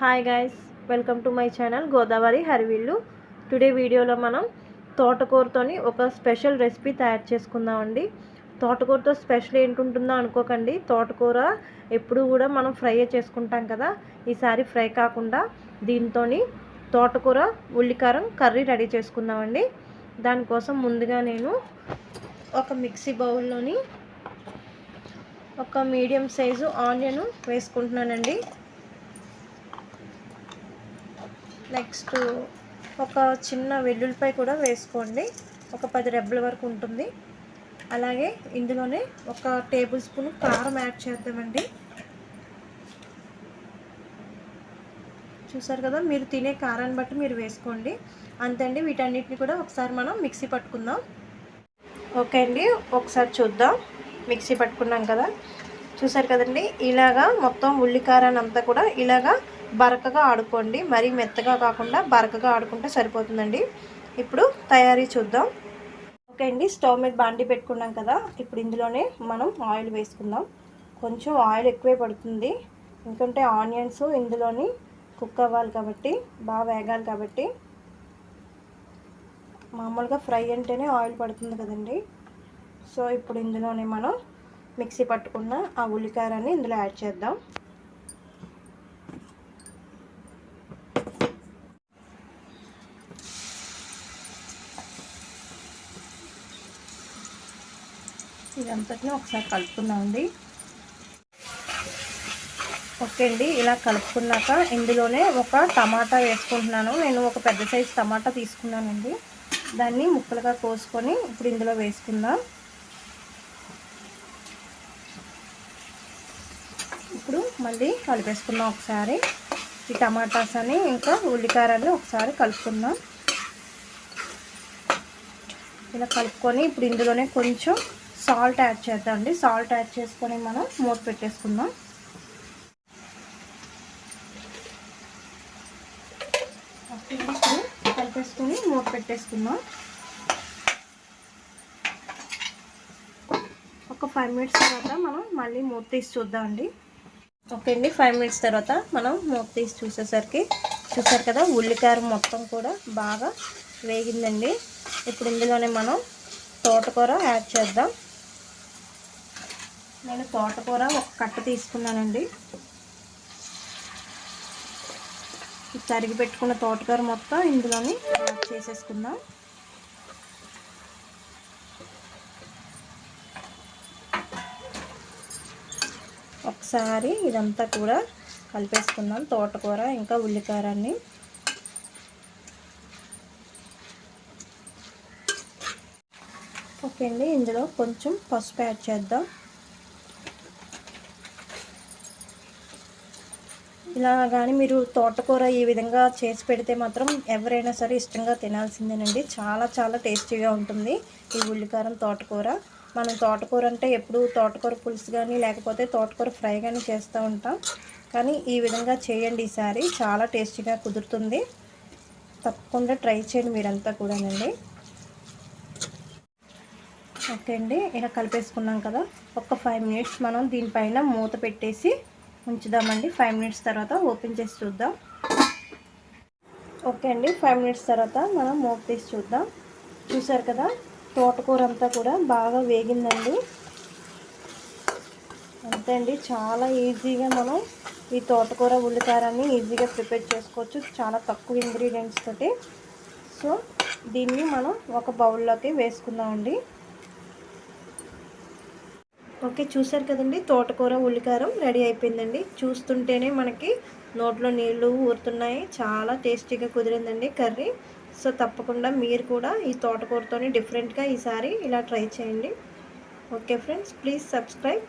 Hi guys welcome to my channel Godavari Harivillu today వీడియోలో మనం తోటకూరతోని ఒక స్పెషల్ రెసిపీ తయారు చేసుకుందామండి తోటకూరతో స్పెషల్ ఏంటుంటుందో అనుకోకండి. తోటకూర ఎప్పుడు కూడా మనం ఫ్రై చేసుకుంటాం కదా. ఈసారి ఫ్రై కాకుండా దీంతో తోటకూర ఉల్లికారం కర్రీ రెడీ చేసుకుందామండి దానికోసం ముందుగా నేను ఒక మిక్సీ బౌల్లోని ఒక మీడియం సైజు ఆనియన్ వేసుకుంటున్నానండి. నెక్స్ట్ ఒక చిన్న వెల్లుల్లిపాయ కూడా వేసుకోండి. ఒక పది రెబ్బల వరకు ఉంటుంది. అలాగే ఇందులోనే ఒక టేబుల్ స్పూన్ కారం యాడ్ చేద్దామండి. చూసారు కదా మీరు తినే కారాన్ని బట్టి మీరు వేసుకోండి. అంతే అండి వీటన్నిటిని కూడా ఒకసారి మనం మిక్సీ పట్టుకుందాం. ఓకే అండి ఒకసారి చూద్దాం. మిక్సీ పట్టుకున్నాం కదా. చూసారు కదండి ఇలాగా మొత్తం ఉల్లికారాన్ని అంతా కూడా ఇలాగా బరకగా ఆడుకోండి. మరీ మెత్తగా కాకుండా బరకగా ఆడుకుంటే సరిపోతుందండి. ఇప్పుడు తయారీ చూద్దాం. ఓకే అండి స్టవ్ మీద బాండి పెట్టుకున్నాం కదా ఇప్పుడు ఇందులోనే మనం ఆయిల్ వేసుకుందాం. కొంచెం ఆయిల్ ఎక్కువే పడుతుంది. ఎందుకంటే ఆనియన్స్ ఇందులోని కుక్ అవ్వాలి కాబట్టి బాగా వేగాలి కాబట్టి. మామూలుగా ఫ్రై అంటేనే ఆయిల్ పడుతుంది కదండి. సో ఇప్పుడు ఇందులోనే మనం మిక్సీ పట్టుకున్న ఆ ఉల్లికారాన్ని ఇందులో యాడ్ చేద్దాం. ఇదంతటిని ఒకసారి కలుపుకుందామండి. ఓకే అండి ఇలా కలుపుకున్నాక ఇందులోనే ఒక టమాటా వేసుకుంటున్నాను. నేను ఒక పెద్ద సైజు టమాటా తీసుకున్నానండి. దాన్ని ముక్కలుగా కోసుకొని ఇప్పుడు ఇందులో వేసుకుందాం. ఇప్పుడు మళ్ళీ కలిపేసుకుందాం ఒకసారి. ఈ టమాటాస్ అని ఇంకా ఉల్లికారాన్ని ఒకసారి కలుపుకుందాం. ఇలా కలుపుకొని ఇప్పుడు ఇందులోనే కొంచెం సాల్ట్ యాడ్ చేద్దామండి. సాల్ట్ యాడ్ చేసుకొని మనం మూత పెట్టేసుకుందాం. కలిపేసుకొని మూత పెట్టేసుకుందాం. ఒక ఫైవ్ మినిట్స్ తర్వాత మనం మళ్ళీ మూత తీసి చూద్దామండి. ఓకే అండి ఫైవ్ మినిట్స్ తర్వాత మనం మూత తీసి చూసేసరికి చూసారు కదా ఉల్లికారం మొత్తం కూడా బాగా వేగిందండి. ఇప్పుడు ఇందులోనే మనం తోటకూర యాడ్ చేద్దాం. నేను తోటకూర ఒక కట్ట తీసుకున్నానండి. తరిగి పెట్టుకున్న తోటకూర మొత్తం ఇందులోని చేసేసుకుందాం. ఒకసారి ఇదంతా కూడా కలిపేసుకుందాం తోటకూర ఇంకా ఉల్లికారాన్ని. ఓకే అండి ఇందులో కొంచెం పసుపు యాడ్ చేద్దాం. ఇలా కానీ మీరు తోటకూర ఈ విధంగా చేసి పెడితే మాత్రం ఎవరైనా సరే ఇష్టంగా తినాల్సిందేనండి. చాలా చాలా టేస్టీగా ఉంటుంది ఈ ఉల్లికారం తోటకూర. మనం తోటకూర అంటే ఎప్పుడు తోటకూర పులుసు కానీ లేకపోతే తోటకూర ఫ్రై కానీ చేస్తూ ఉంటాం. కానీ ఈ విధంగా చేయండి ఈసారి. చాలా టేస్టీగా కుదురుతుంది. తప్పకుండా ట్రై చేయండి మీరంతా కూడానండి. ఓకే అండి. ఇలా కలిపేసుకున్నాం కదా. ఒక ఫైవ్ మినిట్స్ మనం దీనిపైన మూత పెట్టేసి ఉంచుదామండి. ఫైవ్ మినిట్స్ తర్వాత ఓపెన్ చేసి చూద్దాం. ఓకే అండి. ఫైవ్ మినిట్స్ తర్వాత మనం మూత తీసి చూద్దాం. చూసారు కదా తోటకూర అంతా కూడా బాగా వేగిందండి. అంతే అండి. చాలా ఈజీగా మనం ఈ తోటకూర ఉల్లికారాన్ని ఈజీగా ప్రిపేర్ చేసుకోవచ్చు. చాలా తక్కువ ఇంగ్రీడియంట్స్ తోటి. సో దీన్ని మనం ఒక బౌల్లోకి వేసుకుందామండి. ఓకే చూసారు కదండి. తోటకూర ఉల్లికారం రెడీ అయిపోయిందండి. చూస్తుంటేనే మనకి నోట్లో నీళ్ళు ఊరుతున్నాయి. చాలా టేస్టీగా కుదిరిందండి కర్రీ. సో తప్పకుండా మీరు కూడా ఈ తోటకూరతోని డిఫరెంట్గా ఈసారి ఇలా ట్రై చేయండి. Okay friends please subscribe.